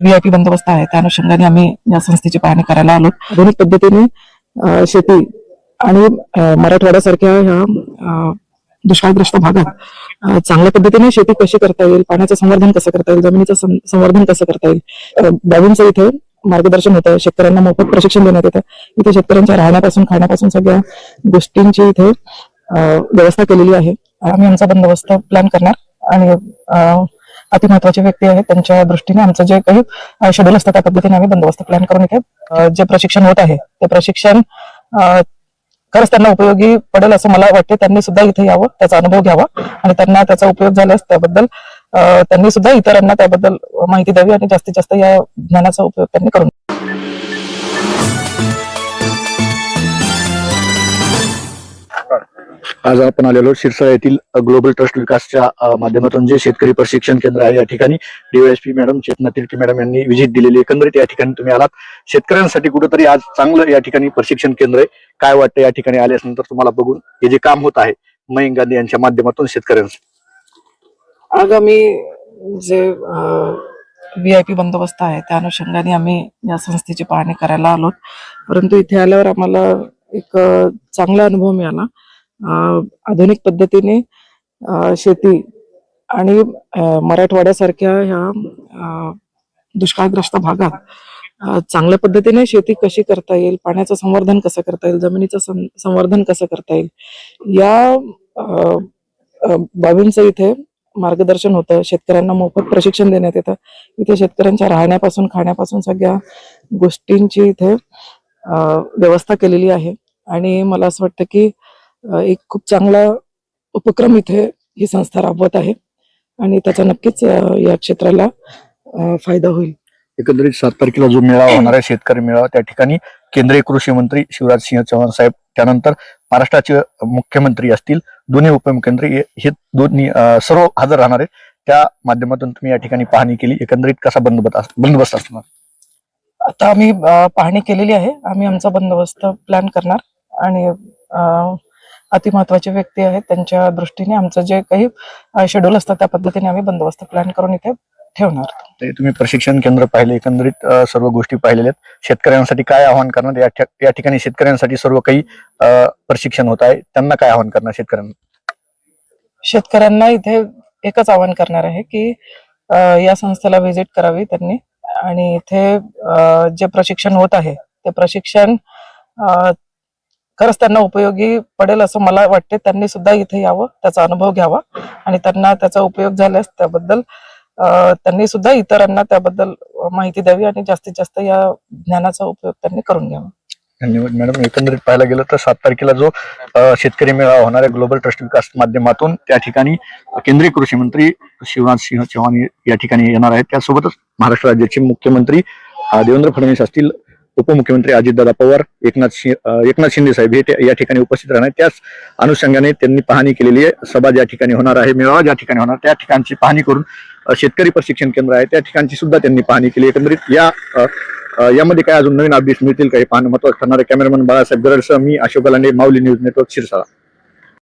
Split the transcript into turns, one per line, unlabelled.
VIP बंदोबस्त आहे. त्या अनुषंगाने आम्ही या संस्थेची पाहणी करायला आलो. आधुनिक पद्धतीने शेती आणि मराठवाड्यासारख्या ह्या दुष्काळग्रस्त भागात चांगल्या पद्धतीने शेती कशी करता येईल पाण्याचं संवर्धन कसं करता येईल जमिनीचं संवर्धन कसं करता येईल बाबींचं इथे मार्गदर्शन होतं शेतकऱ्यांना मोफत प्रशिक्षण देण्यात येतं. इथे शेतकऱ्यांच्या राहण्यापासून खाण्यापासून सगळ्या गोष्टींची इथे व्यवस्था केलेली आहे. आम्ही आमचा बंदोबस्त प्लॅन करणार. आणि अति महत्त्वाचे व्यक्ती आहेत त्यांच्या दृष्टीने आमचं जे काही शेड्यूल असतं त्या पद्धतीने आम्ही बंदोबस्त प्लॅन करून इथे जे प्रशिक्षण होत आहे ते प्रशिक्षण खरंच त्यांना उपयोगी पडेल असं मला वाटते. त्यांनी सुद्धा इथे यावं त्याचा अनुभव घ्यावा आणि त्यांना त्याचा उपयोग झाल्यास त्याबद्दल त्यांनी सुद्धा इतरांना त्याबद्दल माहिती द्यावी आणि जास्तीत जास्त या ज्ञानाचा उपयोग त्यांनी करून
आज आपण आलेलो शिरसा येथील ग्लोबल ट्रस्ट विकासच्या माध्यमातून जे शेतकरी प्रशिक्षण केंद्र आहे या ठिकाणी. DYSP madam Chetana Tirkey madam यांनी व्हिजिट दिलेली एकंदरीत या ठिकाणी तुम्ही आलात. शेतकऱ्यांसाठी कुठेतरी आज चांगलं या ठिकाणी प्रशिक्षण केंद्र आहे. काय वाटतं या ठिकाणी आल्यानंतर तुम्हाला बघून हे जे काम होत आहे मयंक गांधी यांच्या माध्यमातून शेतकऱ्यांचं?
आगामी जे व्हीआयपी बंदोबस्त आहे त्या अनुषंगाने आम्ही या संस्थेची पाहणी करायला आलो परंतु इथे आल्यावर आम्हाला एक चांगला अनुभव मिळाला. आधुनिक पद्धतीने शेती आणि मराठवाड्यासारख्या ह्या दुष्काळग्रस्त भागात चांगल्या पद्धतीने शेती कशी करता येईल पाण्याचं संवर्धन कसं करता येईल जमिनीचं सं- संवर्धन कसं करता येईल या बाबींचं इथे मार्गदर्शन होतं. शेतकऱ्यांना मोफत प्रशिक्षण देण्यात येतं. इथे शेतकऱ्यांच्या राहण्यापासून खाण्यापासून सगळ्या गोष्टींची इथे व्यवस्था केलेली आहे. आणि मला असं वाटतं की एक खूप चांगला उपक्रम इथे ही संस्था राबवत आहे. आणि त्याचा नक्कीच या क्षेत्राला फायदा होईल.
एकंदरीत सात तारखेला जो मेळावा होणार आहे शेतकरी मेळावा त्या ठिकाणी केंद्रीय कृषी मंत्री शिवराज सिंह चौहान साहेब त्यानंतर महाराष्ट्राचे मुख्यमंत्री असतील दोन्ही उपमुख्यमंत्री हे- दोन्ही सर्व हजर राहणार आहेत. त्या माध्यमातून तुम्ही या ठिकाणी पाहणी केली. एकंदरीत कसा बंदोबस्त बंदोबस्त असणार?
आता आम्ही पाहणी केलेली आहे. आम्ही आमचा बंदोबस्त प्लॅन करणार. आणि अ, अति महत्त्वाचे व्यक्ती आहेत. त्यांच्या दृष्टीने आमचं जे काही शेड्यूल असतं त्या पद्धतीने आम्ही बंदोबस्त प्लॅन करून इथे ठेवणार.
ते तुम्ही प्रशिक्षण केंद्र पाहिले एकंदरीत सर्व गोष्टी पाहिलेल्या आहेत. शेतकऱ्यांसाठी काय आवाहन करणार? या ठिक- या ठिकाणी शेतकऱ्यांसाठी सर्व काही प्रशिक्षण होत आहे. त्यांना काय आवाहन करणार शेतकऱ्यांना?
शेतकऱ्यांना इथे एकच आवाहन करणार आहे की या संस्थेला व्हिजिट करावी त्यांनी. आणि इथे जे प्रशिक्षण होत आहे ते प्रशिक्षण खरंच त्यांना उपयोगी पडेल असं मला वाटते. त्यांनी सुद्धा इथे यावं त्याचा अनुभव घ्यावा आणि त्यांना त्याचा उपयोग झाल्यास त्याबद्दल त्यांनी सुद्धा इतरांना त्याबद्दल माहिती द्यावी आणि जास्तीत जास्त या ज्ञानाचा उपयोग त्यांनी करून घ्यावा.
धन्यवाद मॅडम. एकंदरीत पाहायला गेलं तर सात तारखेला जो शेतकरी मेळावा होणार आहे ग्लोबल ट्रस्ट विकास माध्यमातून त्या ठिकाणी केंद्रीय कृषी मंत्री शिवराज सिंह चौहान या ठिकाणी येणार आहेत. त्यासोबतच महाराष्ट्र राज्याचे मुख्यमंत्री देवेंद्र फडणवीस असतील उपमुख्यमंत्री अजितदादा पवार एकनाथ एकनाथ शिंदे साहेब हे या ठिकाणी उपस्थित राहणार. त्याच अनुषंगाने त्यांनी पाहणी केलेली आहे. सभा ज्या ठिकाणी होणार आहे मेळावा ज्या ठिकाणी होणार त्या ठिकाणची पाहणी करून शेतकरी प्रशिक्षण केंद्र आहे त्या ठिकाणची सुद्धा त्यांनी पाहणी केली. एकंदरीत या यामध्ये काय अजून नवीन अपडेट्स मिळतील काही पाहणं महत्वाचं ठरणार आहे. कॅमेरामन बाळासाहेब गरडसह मी अशोक गलांडे माऊली न्यूज नेटवर्क शिरसाळा.